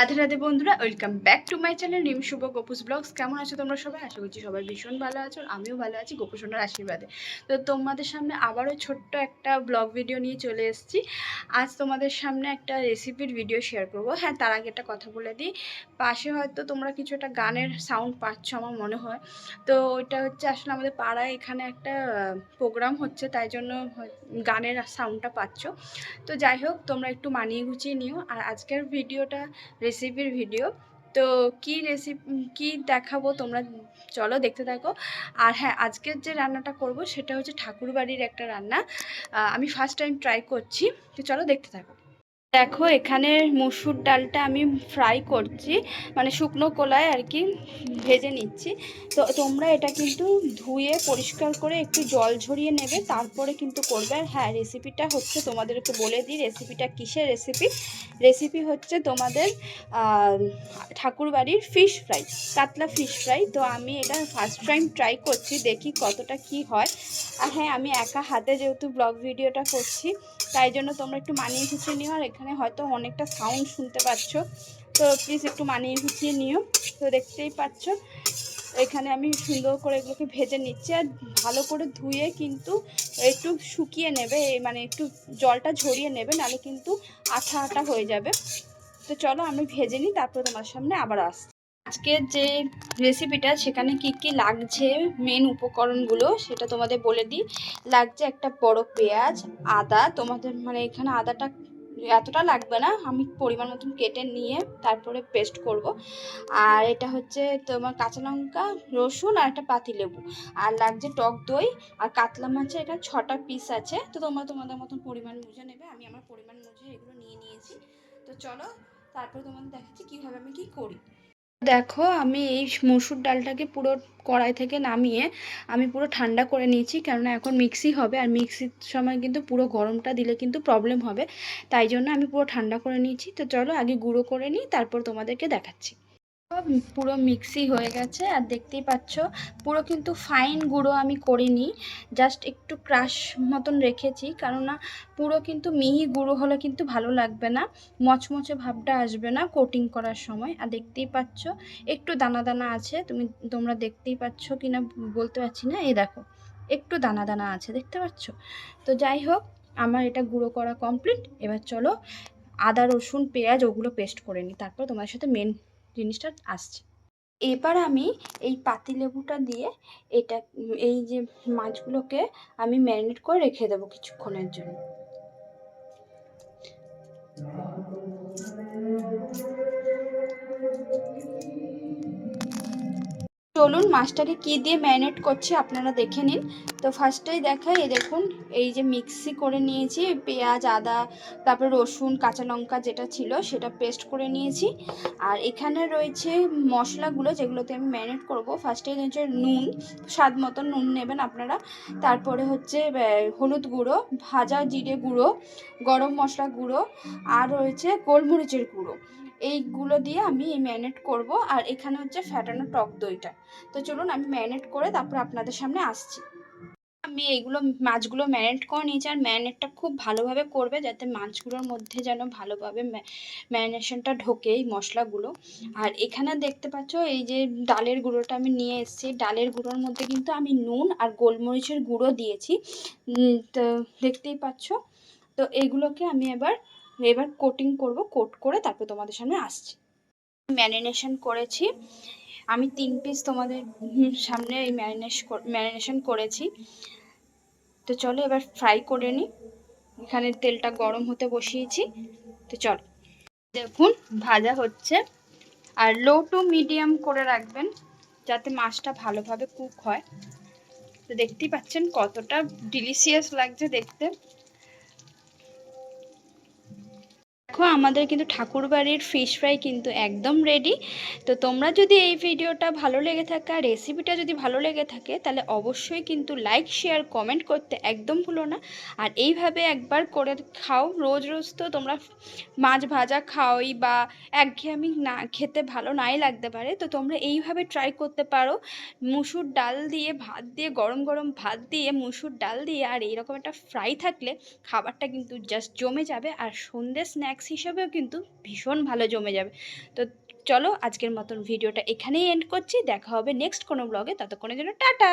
রাধে রাধে বন্ধুরা welcome back to my channel রিম শুভ গোপুস ব্লগস কেমন আছো তোমরা সবাই? আশা করছি সবাই ভীষণ ভালো আছো, আমিও ভালো আছি গোপুসোনার আশীর্বাদে। তো তোমাদের সামনে আবারও ছোট্ট একটা ব্লগ ভিডিও নিয়ে চলে এসেছি। আজ তোমাদের সামনে একটা রেসিপির ভিডিও শেয়ার করব। হ্যাঁ তার আগে একটা কথা বলে দিই। পাশে হয়তো তোমরা কিছু একটা গানের সাউন্ড পাচ্ছ আমার মনে হয়। তো ওইটা হচ্ছে আসলে আমাদের পাড়ায় এখানে একটা প্রোগ্রাম হচ্ছে, তাই জন্য গানের সাউন্ডটা পাচ্ছ। তো যাই হোক, তোমরা একটু মানিয়ে গুছিয়ে নিও। আর আজকের ভিডিওটা রেসিপির ভিডিও তো কি রেসিপি কি দেখাবো তোমরা, চলো দেখতে থাকো। আর হ্যাঁ আজকের যে রান্নাটা করব সেটা হচ্ছে ঠাকুরবাড়ির একটা রান্না। আমি ফার্স্ট টাইম ট্রাই করছি। তো চলো দেখতে থাকো। দেখো, এখানে মসুর ডালটা আমি ফ্রাই করছি মানে শুকনো কলায় আর কি ভেজে নিচ্ছি। তো তোমরা এটা কিন্তু ধুয়ে পরিষ্কার করে একটু জল ঝরিয়ে নেবে, তারপরে কিন্তু করবে। আর হ্যাঁ রেসিপিটা হচ্ছে তোমাদেরকে বলে দিই রেসিপিটা কিসের রেসিপি রেসিপি হচ্ছে তোমাদের ঠাকুরবাড়ির ফিশ ফ্রাই কাতলা ফিশ ফ্রাই তো আমি এটা ফার্স্ট টাইম ট্রাই করছি, দেখি কতটা কি হয়। আর হ্যাঁ আমি একা হাতে যেহেতু ব্লগ ভিডিওটা করছি তাই জন্য তোমরা একটু মানিয়ে গুছিয়ে নিও, আর এখানে হয়তো অনেকটা সাউন্ড শুনতে পাচ্ছ। তো প্লিজ একটু মানিয়ে গুছিয়ে নিও। তো দেখতেই পাচ্ছ, এখানে আমি সুন্দর করে এগুলোকে ভেজে নিচ্ছি, আর ভালো করে ধুয়ে কিন্তু একটু শুকিয়ে নেবে মানে একটু জলটা ঝরিয়ে নেবে, নাহলে কিন্তু আঠা আঠা হয়ে যাবে। তো চলো আমি ভেজে নিই, তারপর তোমার সামনে আবার আসছি। আজকের যে রেসিপিটা সেখানে কি কি লাগছে মেন উপকরণগুলো, সেটা তোমাদের বলে দিই। লাগছে একটা বড় পেঁয়াজ, আদা। তোমাদের মানে এখানে আদাটা এতটা লাগবে না, আমি পরিমাণ মতন কেটে নিয়ে তারপরে পেস্ট করব। আর এটা হচ্ছে তোমার কাঁচা লঙ্কা, রসুন আর একটা পাতিলেবু। আর লাগছে টক দই আর কাতলা মাছের এটা ছটা পিস আছে। তো তোমরা তোমাদের মতন পরিমাণ বুঝে নেবে। আমি আমার পরিমাণ বুঝে এগুলো নিয়ে নিয়েছি। তো চলো, তারপরে তোমাদের দেখাচ্ছি কীভাবে আমি কী করি। দেখো, আমি এই মসুর ডালটাকে পুরো কড়াই থেকে নামিয়ে আমি পুরো ঠান্ডা করে নিয়েছি, কেননা এখন মিক্সি হবে, আর মিক্সির সময় কিন্তু পুরো গরমটা দিলে কিন্তু প্রবলেম হবে। তাই জন্য আমি পুরো ঠান্ডা করে নিয়েছি। তো চলো আগে গুঁড়ো করে নিই, তারপর তোমাদেরকে দেখাচ্ছি। পুরো মিক্সি হয়ে গেছে আর দেখতেই পাচ্ছ, পুরো কিন্তু ফাইন গুঁড়ো আমি করিনি জাস্ট একটু ক্রাশ মতন রেখেছি, কেননা পুরো কিন্তু মিহি গুঁড়ো হলে কিন্তু ভালো লাগবে না, মচমচে ভাবটা আসবে না কোটিং করার সময়, আর দেখতেই পাচ্ছ, একটু দানা দানা আছে, তুমি, তোমরা দেখতেই পাচ্ছ কি না বলতে পারছি না, এই দেখো, একটু দানা দানা আছে, দেখতে পাচ্ছ? তো যাই হোক, আমার এটা গুঁড়ো করা কমপ্লিট এবার চলো আদা রসুন পেঁয়াজ ওগুলো পেস্ট করে নিই তারপর তোমার সাথে মেন জিনিসটা আসছে। এবার আমি এই পাতিলেবুটা দিয়ে এটা এই যে মাছগুলোকে আমি ম্যারিনেট করে রেখে দেবো কিছুক্ষণের জন্য। চলুন মাছটাকে কি দিয়ে ম্যারিনেট করছি আপনারা দেখে নিন। তো ফার্স্টেই দেখাই, এই দেখুন, এই যে মিক্সি করে নিয়েছি, পেঁয়াজ, আদা, তারপরে রসুন, কাঁচা লঙ্কা যেটা ছিল সেটা পেস্ট করে নিয়েছি। আর এখানে রয়েছে মশলাগুলো যেগুলোতে আমি ম্যারিনেট করব। ফার্স্টে রয়েছে নুন, স্বাদ মতো নুন নেবেন আপনারা। তারপরে হচ্ছে হলুদ গুঁড়ো, ভাজা জিরে গুঁড়ো, গরম মশলা গুঁড়ো, আর রয়েছে গোলমরিচের গুঁড়ো। এইগুলো দিয়ে আমি এই ম্যারিনেট করব। আর এখানে হচ্ছে ফ্যাটানো টক দইটা। তো চলুন আমি ম্যারিনেট করে তারপর আপনাদের সামনে আসছি। আমি এইগুলো মাছগুলো ম্যারিনেট করে নিয়েছি আর ম্যারিনেটটা খুব ভালোভাবে করবে যাতে মাছগুলোর মধ্যে যেন ভালোভাবে ম্যারিনেশনটা ঢোকে এই মশলাগুলো। আর এখানে দেখতে পাচ্ছ এই যে ডালের গুঁড়োটা আমি নিয়ে এসেছি। ডালের গুঁড়োর মধ্যে কিন্তু আমি নুন আর গোলমরিচের গুঁড়ো দিয়েছি। তো দেখতেই পাচ্ছ। তো এইগুলোকে আমি এবার এবার কোটিং করব কোট করে তারপর তোমাদের সামনে আসছি। ম্যারিনেশন করেছি। আমি তিন পিস তোমাদের সামনে এই ম্যারিনেশ ম্যারিনেশন করেছি। তো চলো এবার ফ্রাই করে নিই এখানে তেলটা গরম হতে বসিয়েছি। তো চলো। দেখুন, ভাজা হচ্ছে। আর লো টু মিডিয়াম করে রাখবেন, যাতে মাছটা ভালোভাবে কুক হয়। তো দেখতেই পাচ্ছেন কতটা ডিলিশিয়াস লাগছে দেখতে। দেখো, আমাদের কিন্তু ঠাকুরবাড়ির ফিশ ফ্রাই কিন্তু একদম রেডি তো তোমরা যদি এই ভিডিওটা ভালো লেগে থাকে আর রেসিপিটা যদি ভালো লেগে থাকে, তাহলে অবশ্যই কিন্তু লাইক শেয়ার কমেন্ট করতে একদম ভুলো না। আর এইভাবে একবার করে খাও, রোজ রোজ তো তোমরা মাছ ভাজা খাওই বা একঘেয়েমি না খেতে ভালো নাই লাগতে পারে। তো তোমরা এইভাবে ট্রাই করতে পারো। মুসুর ডাল দিয়ে ভাত দিয়ে, গরম গরম ভাত দিয়ে, মুসুর ডাল দিয়ে আর এইরকম একটা ফ্রাই থাকলে খাবারটা কিন্তু জাস্ট জমে যাবে। আর সন্ধ্যে স্ন্যাক্স স্ন্যাক্স হিসাবেও কিন্তু ভীষণ ভালো জমে যাবে। তো চলো আজকের মতন ভিডিওটা এখানেই এন্ড করছি। দেখা হবে নেক্সট কোনো ব্লগে ততক্ষণের জন্য টাটা!